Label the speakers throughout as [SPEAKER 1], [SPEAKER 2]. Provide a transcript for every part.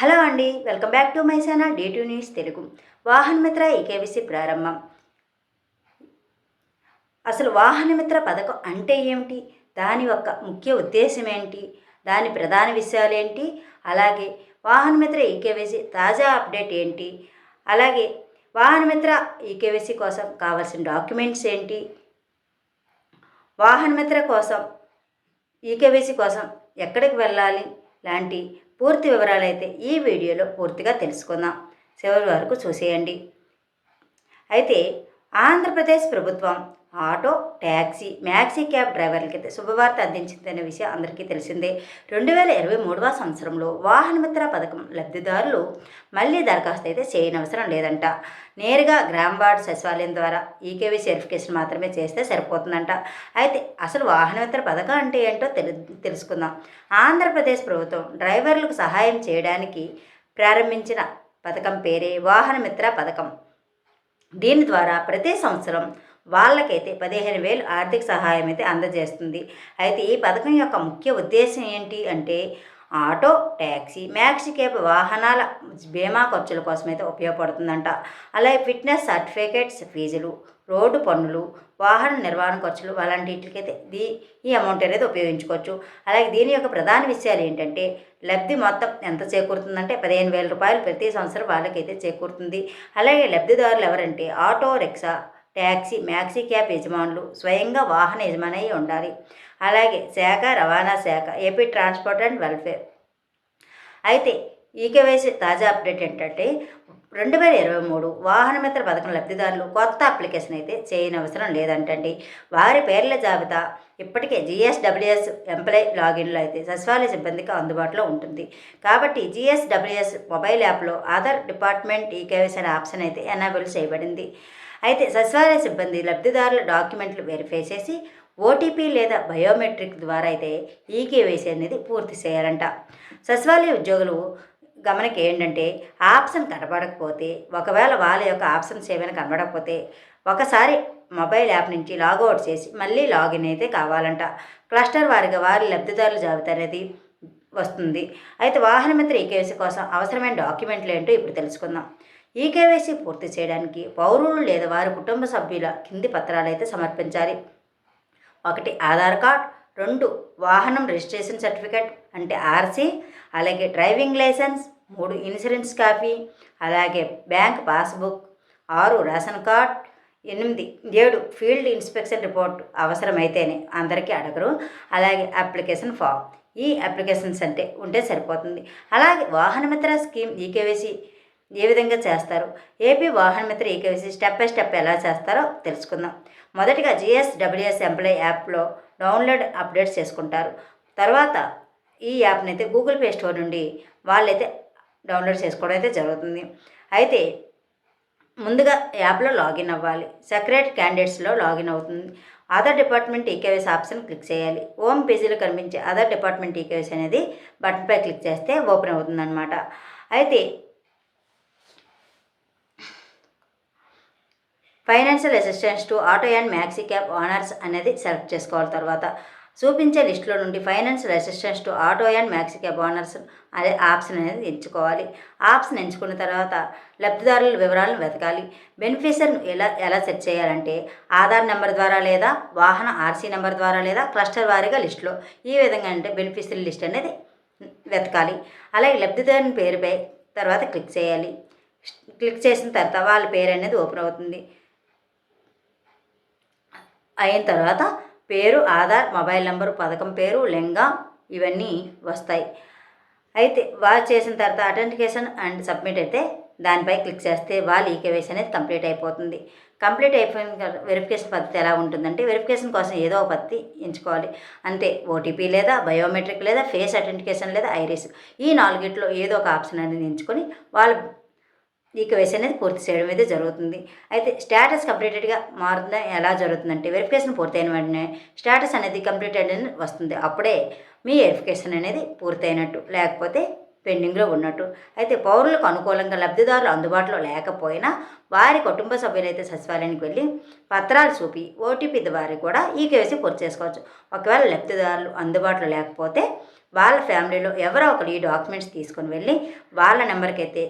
[SPEAKER 1] Hello అండి welcome back to my channel day to news Telugu. Vahana Mitra eKYC ప్రారంభం. అసలు వాహన మిత్ర పథకం అంటే ఏమిటి? దాని యొక్క ముఖ్య ఉద్దేశం ఏంటి? దాని ప్రధాన విషయాలు ఏంటి? అలాగే వాహన మిత్ర ఈకేవీసీ తాజా అప్డేట్ ఏంటి? అలాగే వాహన మిత్ర ఈకేవీసీ కోసం కావాల్సిన డాక్యుమెంట్స్ ఏంటి? వాహన మిత్ర కోసం ఈకేవీసీ కోసం ఎక్కడికి వెళ్ళాలి? లాంటి పూర్తి వివరాలు అయితే ఈ వీడియోలో పూర్తిగా తెలుసుకుందాం. చివరి వరకు చూసేయండి. అయితే ఆంధ్రప్రదేశ్ ప్రభుత్వం ఆటో ట్యాక్సీ మ్యాక్సీ క్యాబ్ డ్రైవర్లకి అయితే శుభవార్త అందించిందనే విషయం అందరికీ తెలిసిందే. రెండు వేల ఇరవై మూడవ సంవత్సరంలో వాహన మిత్ర పథకం లబ్ధిదారులు మళ్ళీ దరఖాస్తు అయితే చేయనవసరం లేదంట. నేరుగా గ్రామ వార్డ్ సచివాలయం ద్వారా ఈకేవీ వెరిఫికేషన్ మాత్రమే చేస్తే సరిపోతుందంట. అయితే అసలు వాహన మిత్ర పథకం అంటే ఏంటో తెలు తెలుసుకుందాం. ఆంధ్రప్రదేశ్ ప్రభుత్వం డ్రైవర్లకు సహాయం చేయడానికి ప్రారంభించిన పథకం పేరే వాహన మిత్ర పథకం. దీని ద్వారా ప్రతి సంవత్సరం వాళ్ళకైతే పదిహేను వేలు ఆర్థిక సహాయం అయితే అందజేస్తుంది. అయితే ఈ పథకం యొక్క ముఖ్య ఉద్దేశం ఏంటి అంటే ఆటో ట్యాక్సీ మ్యాక్సీ క్యాబ్ వాహనాల బీమా ఖర్చుల కోసం అయితే ఉపయోగపడుతుందంట. అలాగే ఫిట్నెస్ సర్టిఫికేట్స్ ఫీజులు రోడ్డు పన్నులు వాహన నిర్వహణ ఖర్చులు అలాంటికైతే దీ ఈ అమౌంట్ అనేది ఉపయోగించుకోవచ్చు. అలాగే దీని యొక్క ప్రధాన విషయాలు ఏంటంటే లబ్ధి మొత్తం ఎంత చేకూరుతుందంటే పదిహేను వేల రూపాయలు ప్రతి సంవత్సరం వాళ్ళకైతే చేకూరుతుంది. అలాగే లబ్ధిదారులు ఎవరంటే auto rickshaw taxi maxi cab యజమానులు స్వయంగా వాహన యజమాని ఉండాలి. అలాగే శాఖ రవాణా శాఖ ఏపీ ట్రాన్స్పోర్ట్ అండ్ వెల్ఫేర్. అయితే ఈకేవైసీ తాజా అప్డేట్ ఏంటంటే రెండు వేల ఇరవై మూడు వాహన మిత్ర పథకం లబ్ధిదారులు కొత్త అప్లికేషన్ అయితే చేయనవసరం లేదంటండి. వారి పేర్ల జాబితా ఇప్పటికే జిఎస్డబ్ల్యూఎస్ ఎంప్లాయ్ లాగిన్లో అయితే సచివాలయ సిబ్బందికి అందుబాటులో ఉంటుంది. కాబట్టి జిఎస్డబ్ల్యూఎస్ మొబైల్ యాప్లో ఆధార్ డిపార్ట్మెంట్ ఈకేవైసీ అనే ఆప్షన్ అయితే ఎనాబుల్ చేయబడింది. అయితే సచివాలయ సిబ్బంది లబ్ధిదారుల డాక్యుమెంట్లు వెరిఫై చేసి ఓటీపీ లేదా బయోమెట్రిక్ ద్వారా అయితే ఈకేవైసీ అనేది పూర్తి చేయాలంట. సచివాలయ ఉద్యోగులు గమనిక ఏంటంటే ఆప్షన్ కనబడకపోతే ఒకవేళ వాళ్ళ యొక్క ఆప్షన్స్ ఏమైనా కనబడకపోతే ఒకసారి మొబైల్ యాప్ నుంచి లాగౌట్ చేసి మళ్ళీ లాగిన్ అయితే కావాలంట. క్లస్టర్ వారిగా వారి లబ్ధిదారుల జాబితా అనేది వస్తుంది. అయితే వాహన మిత్ర కేసు కోసం అవసరమైన డాక్యుమెంట్లు ఏంటో ఇప్పుడు తెలుసుకుందాం. ఈ కేవైసీ పూర్తి చేయడానికి పౌరులు లేదా వారి కుటుంబ సభ్యుల కింది పత్రాలు అయితే సమర్పించాలి. ఒకటి ఆధార్ కార్డ్. రెండు వాహనం రిజిస్ట్రేషన్ సర్టిఫికేట్ అంటే ఆర్సీ అలాగే డ్రైవింగ్ లైసెన్స్. మూడు ఇన్సూరెన్స్ కాపీ అలాగే బ్యాంక్ పాస్బుక్. ఆరు రేషన్ కార్డ్. ఎనిమిది ఏడు ఫీల్డ్ ఇన్స్పెక్షన్ రిపోర్ట్ అవసరమైతేనే అందరికీ అడగరు. అలాగే అప్లికేషన్ ఫామ్. ఈ అప్లికేషన్స్ అంటే ఉంటే సరిపోతుంది. అలాగే వాహనమిత్ర స్కీమ్ ఈకేవైసీ ఏ విధంగా చేస్తారు? AP Vahana Mitra eKYC step by step ఎలా చేస్తారో తెలుసుకుందాం. మొదటిగా జిఎస్డబ్ల్యూఎస్ ఎంప్లాయ్ యాప్లో డౌన్లోడ్ అప్డేట్స్ చేసుకుంటారు. తర్వాత ఈ యాప్ని అయితే గూగుల్ ప్లే స్టోర్ నుండి వాళ్ళైతే డౌన్లోడ్ చేసుకోవడం అయితే జరుగుతుంది. అయితే ముందుగా యాప్లో లాగిన్ అవ్వాలి. సెక్రెట్ క్యాండిడేట్స్లో లాగిన్ అవుతుంది. Other department eKYC option click చేయాలి. హోమ్ పేజీలో కనిపించే అదర్ డిపార్ట్మెంట్ ఈకేవైస్ అనేది బటన్పై క్లిక్ చేస్తే ఓపెన్ అవుతుందన్నమాట. అయితే financial assistance to auto and maxi cab owners అనేది సెలెక్ట్ చేసుకోవాలి తర్వాత. చూపించే లిస్టులో నుండి financial assistance to auto and maxi cab owners అదే ఆప్షన్ అనేది ఎంచుకోవాలి. ఆప్షన్ ఎంచుకున్న తర్వాత లబ్ధిదారుల వివరాలను వెతకాలి. బెనిఫిషియర్ను ఎలా ఎలా సెట్ చేయాలంటే ఆధార్ నెంబర్ ద్వారా లేదా వాహన ఆర్సీ నెంబర్ ద్వారా లేదా క్లస్టర్ వారీగా లిస్టులో ఈ విధంగా అంటే బెనిఫిషియరీ లిస్ట్ అనేది వెతకాలి. అలాగే లబ్ధిదారుని పేరుపై తర్వాత క్లిక్ చేయాలి. క్లిక్ చేసిన తర్వాత వాళ్ళ పేరు అనేది ఓపెన్ అవుతుంది. అయిన తర్వాత పేరు ఆధార్ మొబైల్ నెంబరు పథకం పేరు లింగం ఇవన్నీ వస్తాయి. అయితే వాళ్ళు చేసిన తర్వాత అథెంటికేషన్ అండ్ సబ్మిట్ అయితే దానిపై క్లిక్ చేస్తే వాళ్ళ ఈకేవైసీ అనేది కంప్లీట్ అయిపోతుంది. కంప్లీట్ అయిపోయిన వెరిఫికేషన్ పద్ధతి ఎలా ఉంటుందంటే వెరిఫికేషన్ కోసం ఏదో ఒక పద్ధతి ఎంచుకోవాలి. అంతే ఓటీపీ లేదా బయోమెట్రిక్ లేదా ఫేస్ అథెంటికేషన్ లేదా ఐరిస్ ఈ నాలుగిట్లో ఏదో ఒక ఆప్షన్ అనేది ఎంచుకొని వాళ్ళ ఈకేవైసీ అనేది పూర్తి చేయడం అయితే జరుగుతుంది. అయితే స్టేటస్ కంప్లీటెడ్గా మారుతుందా? ఎలా జరుగుతుందంటే వెరిఫికేషన్ పూర్తయిన వెంటనే స్టేటస్ అనేది కంప్లీటెడ్ అని వస్తుంది. అప్పుడే మీ వెరిఫికేషన్ అనేది పూర్తయినట్టు లేకపోతే పెండింగ్లో ఉన్నట్టు. అయితే పౌరులకు అనుకూలంగా లబ్ధిదారులు అందుబాటులో లేకపోయినా వారి కుటుంబ సభ్యులైతే సచివాలయానికి వెళ్ళి పత్రాలు చూపి ఓటీపీ ద్వారా కూడా ఈ కేవైసీ పూర్తి చేసుకోవచ్చు. ఒకవేళ లబ్ధిదారులు అందుబాటులో లేకపోతే వాళ్ళ ఫ్యామిలీలో ఎవరో ఒకరు ఈ డాక్యుమెంట్స్ తీసుకొని వెళ్ళి వాళ్ళ నెంబర్కి అయితే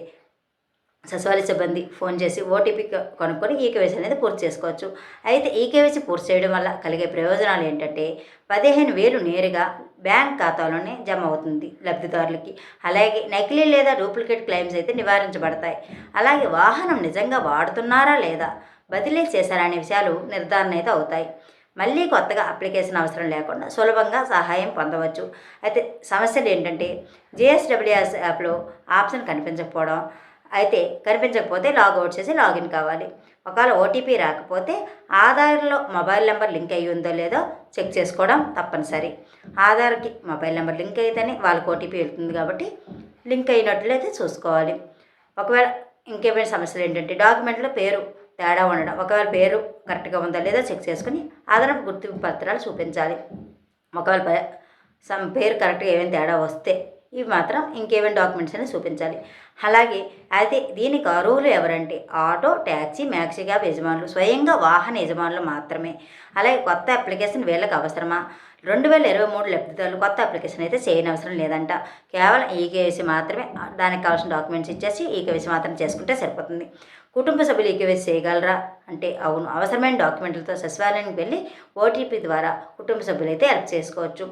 [SPEAKER 1] సచివాలయ సిబ్బంది ఫోన్ చేసి ఓటీపీ కనుక్కొని ఈకేవైసీ అనేది పూర్తి చేసుకోవచ్చు. అయితే ఈకేవైసీ పూర్తి చేయడం వల్ల కలిగే ప్రయోజనాలు ఏంటంటే పదిహేను వేలు నేరుగా బ్యాంక్ ఖాతాలోనే జమ అవుతుంది లబ్ధిదారులకి. అలాగే నకిలీ లేదా డూప్లికేట్ క్లెయిమ్స్ అయితే నివారించబడతాయి. అలాగే వాహనం నిజంగా వాడుతున్నారా లేదా బదిలీ చేశారా అనే విషయాలు నిర్ధారణ అయితే అవుతాయి. మళ్ళీ కొత్తగా అప్లికేషన్ అవసరం లేకుండా సులభంగా సహాయం పొందవచ్చు. అయితే సమస్యలు ఏంటంటే జిఎస్డబ్ల్యూఎస్ యాప్లో ఆప్షన్ కనిపించకపోవడం అయితే కనిపించకపోతే లాగౌట్ చేసి లాగిన్ కావాలి. ఒకవేళ ఓటీపీ రాకపోతే ఆధార్లో మొబైల్ నెంబర్ లింక్ అయ్యి ఉందో లేదో చెక్ చేసుకోవడం తప్పనిసరి. ఆధార్కి మొబైల్ నెంబర్ లింక్ అయితేనే వాళ్ళకి ఓటీపీ వెళ్తుంది కాబట్టి లింక్ అయినట్లయితే చూసుకోవాలి. ఒకవేళ ఇంకేమైనా సమస్యలు ఏంటంటే డాక్యుమెంట్లో పేరు తేడా ఉండడం ఒకవేళ పేరు కరెక్ట్గా ఉందా లేదో చెక్ చేసుకుని అదనపు గుర్తింపు పత్రాలు చూపించాలి. ఒకవేళ సమ్ పేరు కరెక్ట్గా ఏమైనా తేడా వస్తే ఇవి మాత్రం ఇంకేమైనా డాక్యుమెంట్స్ అని చూపించాలి. అలాగే అయితే దీనికి అర్హులు ఎవరంటే ఆటో ట్యాక్సీ మ్యాక్సీ క్యాబ్ యజమానులు స్వయంగా వాహన యజమానులు మాత్రమే. అలాగే కొత్త అప్లికేషన్ వీళ్ళకి అవసరమా? రెండు వేల ఇరవై మూడు లబ్ధిదారులు కొత్త అప్లికేషన్ అయితే చేయనవసరం లేదంట. కేవలం ఈకేవైసీ మాత్రమే దానికి కావాల్సిన డాక్యుమెంట్స్ ఇచ్చేసి ఈకేవైసీ మాత్రం చేసుకుంటే సరిపోతుంది. కుటుంబ సభ్యులు ఈకేవైసీ చేయగలరా? అంటే అవును అవసరమైన డాక్యుమెంట్లతో సచివాలయానికి వెళ్ళి ఓటీపీ ద్వారా కుటుంబ సభ్యులైతే హెల్ప్ చేసుకోవచ్చు.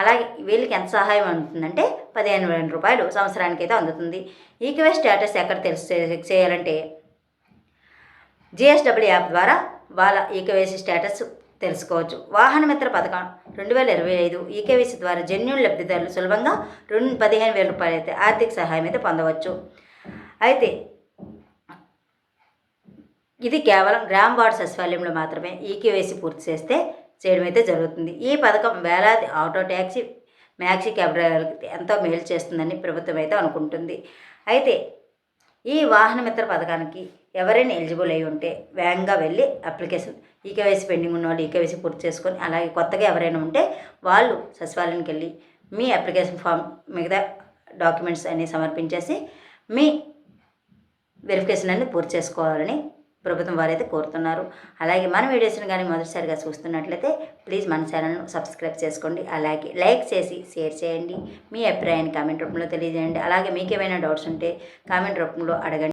[SPEAKER 1] అలాగే వీళ్ళకి ఎంత సహాయం అందుతుందంటే పదిహేను వేల రూపాయలు సంవత్సరానికి అయితే అందుతుంది. ఈకేవై స్టేటస్ ఎక్కడ తెలుసు చేయాలంటే జిఎస్డబ్ల్యూ యాప్ ద్వారా వాళ్ళ ఈకేవైసీ స్టేటస్ తెలుసుకోవచ్చు. వాహన మిత్ర పథకం రెండు వేల ఇరవై ఐదు ఈకేవైసీ ద్వారా జన్యున్ లబ్ధిదారులు సులభంగా రెండు పదిహేను వేల రూపాయలు అయితే ఆర్థిక సహాయం అయితే పొందవచ్చు. అయితే ఇది కేవలం గ్రామ్ వార్డు సచివాలయంలో మాత్రమే ఈకేవైసీ పూర్తి చేస్తే చేయడం అయితే జరుగుతుంది. ఈ పథకం వేలాది ఆటో ట్యాక్సీ మ్యాక్సీ క్యాబ్ డ్రైవర్లకి ఎంతో మేలు చేస్తుందని ప్రభుత్వం అయితే అనుకుంటుంది. అయితే ఈ వాహన మిత్ర పథకానికి ఎవరైనా ఎలిజిబుల్ అయి ఉంటే వేగంగా వెళ్ళి అప్లికేషన్ ఈకేవైసీ పెండింగ్ ఉన్న వాళ్ళు ఈకేవైసీ పూర్తి చేసుకొని అలాగే కొత్తగా ఎవరైనా ఉంటే వాళ్ళు సచివాలయానికి వెళ్ళి మీ అప్లికేషన్ ఫామ్ మిగతా డాక్యుమెంట్స్ అన్నీ సమర్పించేసి మీ వెరిఫికేషన్ అనేది పూర్తి చేసుకోవాలని ప్రభుత్వం వారైతే కోరుతున్నారు. అలాగే మన వీడియోస్ని కానీ మొదటిసారిగా చూస్తున్నట్లయితే ప్లీజ్ మన ఛానల్ను సబ్స్క్రైబ్ చేసుకోండి. అలాగే లైక్ చేసి షేర్ చేయండి. మీ అభిప్రాయాన్ని కామెంట్ రూపంలో తెలియజేయండి. అలాగే మీకేమైనా డౌట్స్ ఉంటే కామెంట్ రూపంలో అడగండి.